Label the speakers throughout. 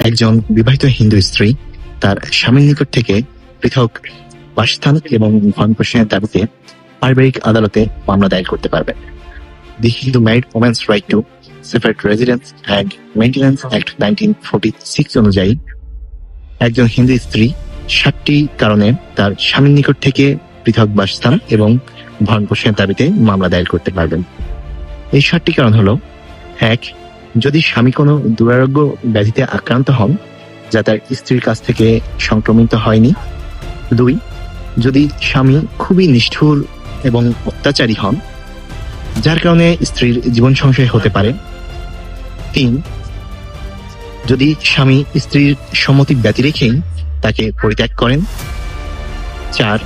Speaker 1: একজন বিবাহিত হিন্দু স্ত্রী তার স্বামীর নিকট থেকে পৃথক বাসস্থান এবং ভরণ পোষণের দাবিতে পারিবারিক আদালতে মামলা দায়ের করতে পারবেন the Hindu married women's right to separate residence and maintenance act nineteen forty six অনুযায়ী একজন হিন্দু স্ত্রী সাতটি কারণে তার স্বামীর নিকট থেকে পৃথক বাসস্থান এবং ভরণ পোষণের দাবিতে মামলা দায়ের করতে পারবেন। এই সাতটি কারণ হলো, এক যদি স্বামী কোনো দুরারোগ্য ব্যাধিতে আক্রান্ত হন, যা তার স্ত্রীর কাছ থেকে সংক্রমিত হয়নি। দুই, যদি স্বামী খুবই নিষ্ঠুর এবং অত্যাচারী হন, যার কারণে স্ত্রীর জীবন সংশয় হতে পারে। তিন, যদি স্বামী স্ত্রীর সম্মতি ব্যতি রেখেই তাকে পরিত্যাগ করেন। চার,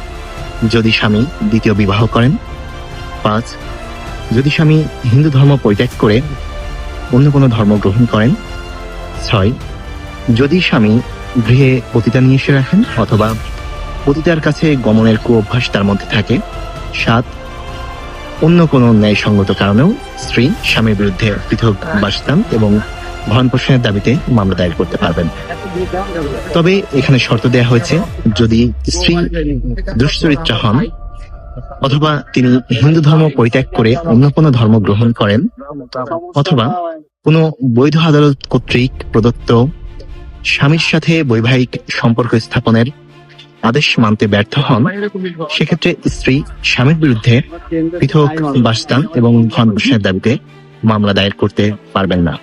Speaker 1: যদি স্বামী দ্বিতীয় বিবাহ করেন। পাঁচ, যদি স্বামী হিন্দু ধর্ম পরিত্যাগ করে অন্য কোনো ধর্ম গ্রহণ করেন? ছয়, যদি স্বামী গৃহে পতিতা নিয়ে এসে রাখেন অথবা পতিতার কাছে গমনের কুঅভ্যাস তার মধ্যে থাকে? সাত, অন্য কোনো ন্যায়সঙ্গত কারণেও স্ত্রী স্বামীর বিরুদ্ধে পৃথক বাসস্থান এবং ভরণ পোষণের দাবিতে মামলা দায়ের করতে পারবেন। তবে এখানে শর্ত দেয়া হয়েছে, যদি স্ত্রী দুশ্চরিত্রা হন অথবা তিনি হিন্দু ধর্ম পরিত্যাগ করে অন্য কোনো ধর্ম গ্রহণ করেন, অথবা কোনো বৈধ আদালত কর্তৃক প্রদত্ত স্বামীর সাথে বৈবাহিক সম্পর্ক স্থাপনের আদেশ মানতে ব্যর্থ হন, সেক্ষেত্রে স্ত্রী স্বামীর বিরুদ্ধে পৃথক বাসস্থান এবং ধন দাবিতে মামলা দায়ের করতে পারবেন না।